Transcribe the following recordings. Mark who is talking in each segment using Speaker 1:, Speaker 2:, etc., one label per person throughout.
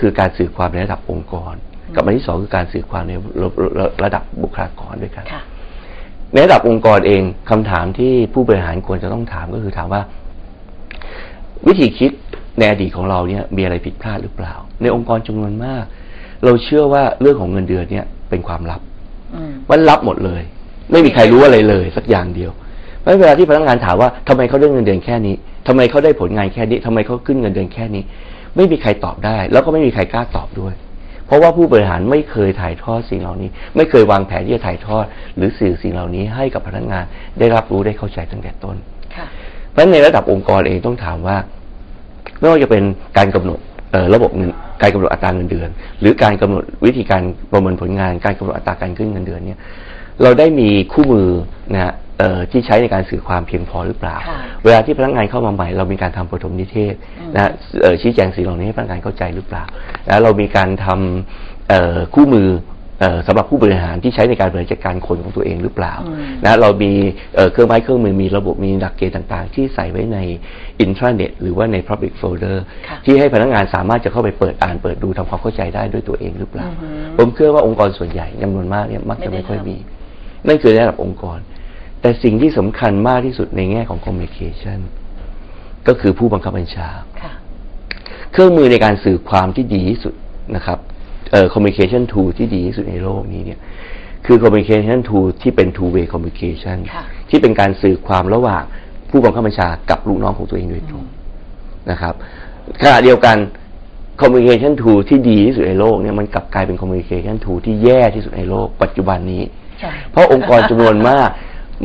Speaker 1: คือการสื่อความในระดับองค์กร กับอันที่สองคือการสื่อความในระระระดับบุคลากรด้วยกัน
Speaker 2: ค่ะ
Speaker 1: ในระดับองค์กรเองคำถามที่ผู้บริหารควรจะต้องถามก็คือถามว่า วิธีคิดในอดีตของเราเนี่ยมีอะไรผิดพลาดหรือเปล่า ในองค์กรจำนวนมาก เราเชื่อว่าเรื่องของเงินเดือนเนี่ยเป็นความลับ
Speaker 2: อืม
Speaker 1: มันลับหมดเลย ไม่มีใครรู้อะไรเลย สักอย่างเดียวเพราะฉะนั้นเวลาที่พนักงานถามว่าทำไมเขาได้เงินเดือนแค่นี้ทำไมเขาได้ผลงานแค่นี้ทำไมเขาขึ้นเงินเดือนแค่นี้ ไม่มีใครตอบได้ แล้วก็ไม่มีใครกล้าตอบด้วย เพราะว่าผู้บริหารไม่เคยถ่ายทอดสิ่งเหล่านี้ ไม่เคยวางแผนที่จะถ่ายทอด หรือสื่อสิ่งเหล่านี้ให้กับพนักงานได้รับรู้ได้เข้าใจตั้งแต่ต้น
Speaker 2: ค่ะ
Speaker 1: เพราะฉะนั้นในระดับองค์กรเองต้องถามว่าไม่ว่าจะเป็นการกำหนดเอ่อระบบเงินการกำหนดอัตราเงินเดือน หรือการกำหนดวิธีการประเมินผลงาน การกำหนดอัตราการขึ้นเงินเดือนเนี่ยเราได้มีคู่มือนะฮะ เอ่อที่ใช้ในการสื่อความเพียงพอหรือเปล่า
Speaker 2: ค่ะ
Speaker 1: เวลาที่พนักงานเข้ามาใหม่ เรามีการทำปฐมนิเทศ
Speaker 2: อืม
Speaker 1: นะฮะเอ่อชี้แจงสิ่งเหล่านี้ให้พนักงานเข้าใจหรือเปล่าแล้วเรามีการทำเอ่อคู่มือเอ่อสำหรับผู้บริหารที่ใช้ในการบริหารจัดการคนของตัวเองหรือเปล่า
Speaker 2: อืม
Speaker 1: นะเรามีเอ่อเครื่องไม้เครื่องมือมีระบบมีหลักเกณฑ์ต่างๆ ที่ใส่ไว้ในอินทราเน็ตหรือว่าใน Public Folder
Speaker 2: ค่ะ
Speaker 1: ที่ให้พนักงานสามารถจะเข้าไปเปิดอ่านเปิดดูทำความเข้าใจได้ด้วยตัวเองหรือเปล่า
Speaker 2: อือหือ
Speaker 1: ผมเชื่อว่าองค์กรส่วนใหญ่จำนวนมากเนี่ยมักจะ
Speaker 2: ไม่
Speaker 1: ไม่
Speaker 2: ได้
Speaker 1: ค่อย
Speaker 2: ทำ
Speaker 1: มี นั่นคือในระดับองค์กร แต่สิ่งที่สำคัญมากที่สุดในแง่ของ communication ก็คือผู้บังคับบัญชา
Speaker 2: ค่ะ
Speaker 1: เครื่องมือในการสื่อความที่ดีที่สุดนะครับเอ่อ communication tool ที่ดีที่สุดในโลกนี้เนี่ย คือ communication tool ที่เป็น two way communication
Speaker 2: ค่ะ
Speaker 1: ที่เป็นการสื่อความระหว่างผู้บังคับบัญชากับลูกน้องของตัวเองโดยตรงนะครับขณะเดียวกัน communication tool ที่ดีที่สุดในโลกเนี่ยมันกลับกลายเป็น communication tool ที่แย่ที่สุดในโลกปัจจุบันนี้
Speaker 2: ใช่
Speaker 1: เพราะองค์กรจำนวนมาก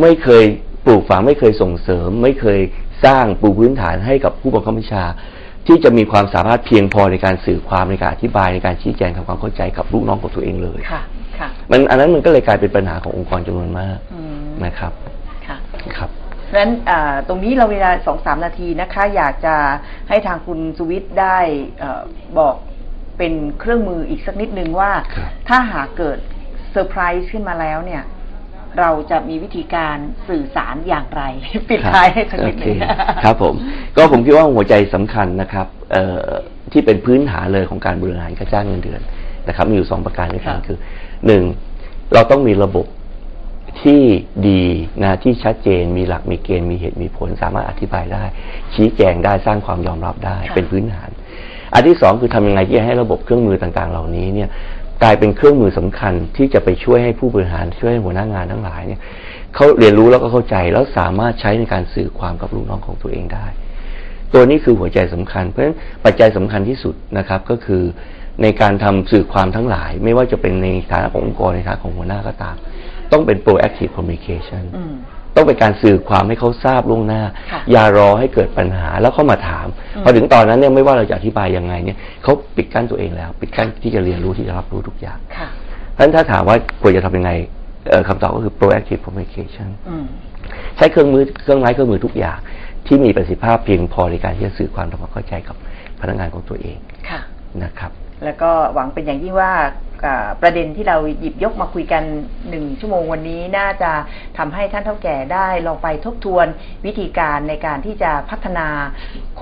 Speaker 1: ไม่เคยปลูกฝังไม่เคยส่งเสริม ไม่เคยสร้างปูพื้นฐานให้กับผู้บังคับบัญชา ที่จะมีความสามารถเพียงพอในการสื่อความในการอธิบายในการชี้แจงทำความเข้าใจกับลูกน้องของตัวเองเลย
Speaker 2: ค่ะค่ะ
Speaker 1: มันอันนั้นมันก็เลยกลายเป็นปัญหาขององค์กรจำนวนมาก
Speaker 2: อืม
Speaker 1: นะครับ
Speaker 2: ค่ะ
Speaker 1: ครับ
Speaker 2: เพราะฉะนั้นอ่าตรงนี้เราเวลาสองสามนาทีนะคะ อยากจะให้ทางคุณสุวิทย์ได้เออบอกเป็นเครื่องมืออีกสักนิดนึงว่า
Speaker 1: ครับ
Speaker 2: ถ้าหากเกิดเซอร์ไพรส์ขึ้นมาแล้วเนี่ย เราจะมีวิธีการสื่อสารอย่างไร ปิดท้ายให้สักนิดนึง
Speaker 1: โอเคครับผม ก็ผมคิดว่าหัวใจสำคัญนะครับเอ่อที่เป็นพื้นฐานเลยของการบริหารค่าจ้างเงินเดือนนะครับ มีอยู่สองประการด้วยกัน
Speaker 2: ครับ
Speaker 1: คือหนึ่งเราต้องมีระบบที่ดีนะที่ชัดเจนมีหลักมีเกณฑ์มีเหตุมีผล สามารถอธิบายได้ ชี้แจงได้สร้างความยอมรับได้
Speaker 2: ค่ะ
Speaker 1: เป็นพื้นฐาน อันที่สองคือทำยังไงที่จะให้ระบบเครื่องมือต่างๆ เหล่านี้เนี่ย กลายเป็นเครื่องมือสำคัญที่จะไปช่วยให้ผู้บริหารช่วยให้หัวหน้างานทั้งหลายเนี่ยเขาเรียนรู้แล้วก็เข้าใจแล้วสามารถใช้ในการสื่อความกับลูกน้องของตัวเองได้ ตัวนี้คือหัวใจสำคัญ เพราะฉะนั้นปัจจัยสำคัญที่สุดนะครับก็คือในการทำสื่อความทั้งหลาย ไม่ว่าจะเป็นในฐานะขององค์กรในฐานะของหัวหน้าก็ตาม ต้องเป็น proactive communication ต้องเป็นการสื่อความให้เขาทราบล่วงหน้า
Speaker 2: ค่ะ
Speaker 1: อย่ารอให้เกิดปัญหาแล้วเขามาถาม
Speaker 2: อืม
Speaker 1: พอถึงตอนนั้นเนี่ยไม่ว่าเราจะอธิบายยังไงเนี่ยเขาปิดกั้นตัวเองแล้ว ปิดกั้นที่จะเรียนรู้ที่จะรับรู้ทุกอย่าง
Speaker 2: ค่ะ
Speaker 1: เพราะฉะนั้นถ้าถามว่าควรจะทำยังไงเอ่อคำตอบก็คือ proactive communication
Speaker 2: อืม
Speaker 1: ใช้เครื่องมือเครื่องไม้เครื่องมือทุกอย่าง ที่มีประสิทธิภาพเพียงพอในการที่จะสื่อความทำความเข้าใจกับพนักงานของตัวเอง
Speaker 2: ค่ะ
Speaker 1: นะครับ
Speaker 2: แล้วก็หวังเป็นอย่างยิ่งว่าอ่า ประเด็นที่เราหยิบยกมาคุยกันหนึ่งชั่วโมงวันนี้น่าจะทำให้ท่านเท่าแก่ได้ลองไปทบทวนวิธีการในการที่จะพัฒนา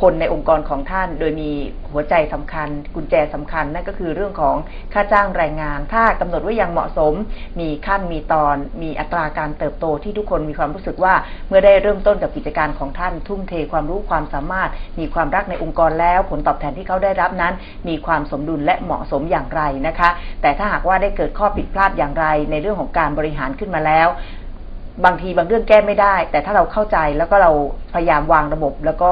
Speaker 2: คนในองค์กรของท่าน โดยมีหัวใจสำคัญ กุญแจสำคัญนั่นก็คือเรื่องของค่าจ้างแรงงาน ถ้ากำหนดไว้อย่างเหมาะสม มีขั้นมีตอน มีอัตราการเติบโตที่ทุกคนมีความรู้สึกว่าเมื่อได้เริ่มต้นกับกิจการของท่าน ทุ่มเทความรู้ความสามารถ มีความรักในองค์กรแล้ว ผลตอบแทนที่เขาได้รับนั้น มีความสมดุลและเหมาะสมอย่างไรนะคะ แต่แต่ถ้าหากว่าได้เกิดข้อผิดพลาดอย่างไร ในเรื่องของการบริหารขึ้นมาแล้ว บางทีบางเรื่องแก้ไม่ได้ แต่ถ้าเราเข้าใจแล้วก็เราพยายามวางระบบ แล้วก็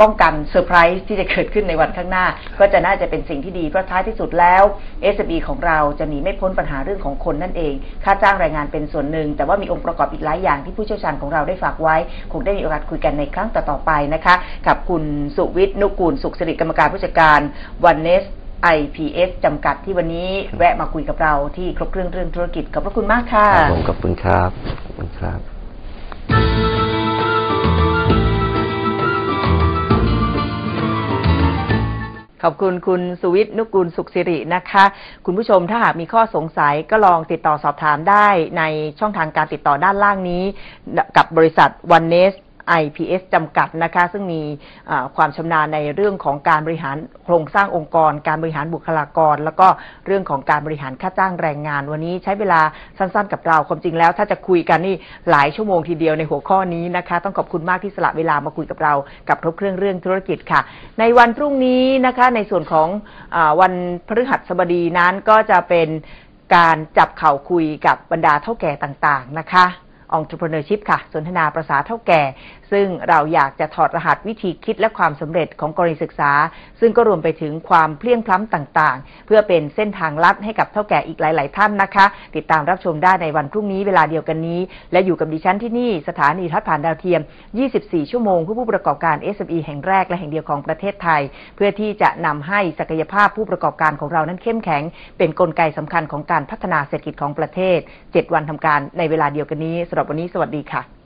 Speaker 2: ป้องกันเซอร์ไพรส์ที่จะเกิดขึ้นในวันข้างหน้า ก็จะน่าจะเป็นสิ่งที่ดีเพราะท้ายที่สุดแล้ว SB ของเราจะหนีไม่พ้นปัญหาเรื่องของคนนั่นเอง ค่าจ้างแรงงานเป็นส่วนหนึ่ง แต่ว่ามีองค์ประกอบอีกหลายอย่างที่ผู้เชี่ยวชาญของเราได้ฝากไว้ คงได้มีโอกาสคุยกันในครั้งต่อๆไปนะคะ กับคุณสุวิทย์นุกูลสุขสิริกรรมการผู้จัดการวันเนส IPS จำกัดที่วันนี้แวะมาคุยกับเราที่ครบเครื่องเรื่องธุรกิจขอบพระคุณมากค่ะ
Speaker 1: ครับผมขอบคุณครับขอบคุณครับ
Speaker 2: ขอบคุณคุณสุวิทย์นุกูลสุขสิรินะคะ คุณผู้ชมถ้าหากมีข้อสงสัยก็ลองติดต่อสอบถามได้ในช่องทางการติดต่อด้านล่างนี้ กับบริษัท One Nest IPS จำกัดนะคะ ซึ่งมีความชำนาญในเรื่องของการบริหารโครงสร้างองค์กร การบริหารบุคลากร แล้วก็เรื่องของการบริหารค่าจ้างแรงงาน วันนี้ใช้เวลาสั้นๆ กับเราความจริงแล้ว ถ้าจะคุยกันนี่หลายชั่วโมงทีเดียวในหัวข้อนี้นะคะ ต้องขอบคุณมากที่สละเวลามาคุยกับเรากับครบเครื่องเรื่องธุรกิจค่ะ ในวันพรุ่งนี้นะคะในส่วนของอวันพฤหัสบดีนั้นก็จะเป็นการจับเข่าคุยกับบรรดาเท่าแก่ต่างๆนะคะ entrepreneurship ค่ะ สนทนาประษาเท่าแก่ ซึ่งเราอยากจะถอดรหัสวิธีคิดและความสำเร็จของกรณีศึกษา ซึ่งก็รวมไปถึงความเพลียงพล้ำต่างๆ เพื่อเป็นเส้นทางลัดให้กับเท่าแก่อีกหลาย ๆ ท่านนะคะ ติดตามรับชมได้ในวันพรุ่งนี้เวลาเดียวกันนี้ และอยู่กับดิฉันที่นี่สถานีทัศน์ผ่านดาวเทียม 24 ชั่วโมงเพื่อผู้ประกอบการ SME แห่งแรกและแห่งเดียวของประเทศไทย เพื่อที่จะนำให้ศักยภาพผู้ประกอบการของเรานั้นเข้มแข็ง เป็นกลไกสำคัญของการพัฒนาเศรษฐกิจของประเทศ 7 วันทำการในเวลาเดียวกันนี้สำหรับหรับวันนี้สวัสดีค่ะ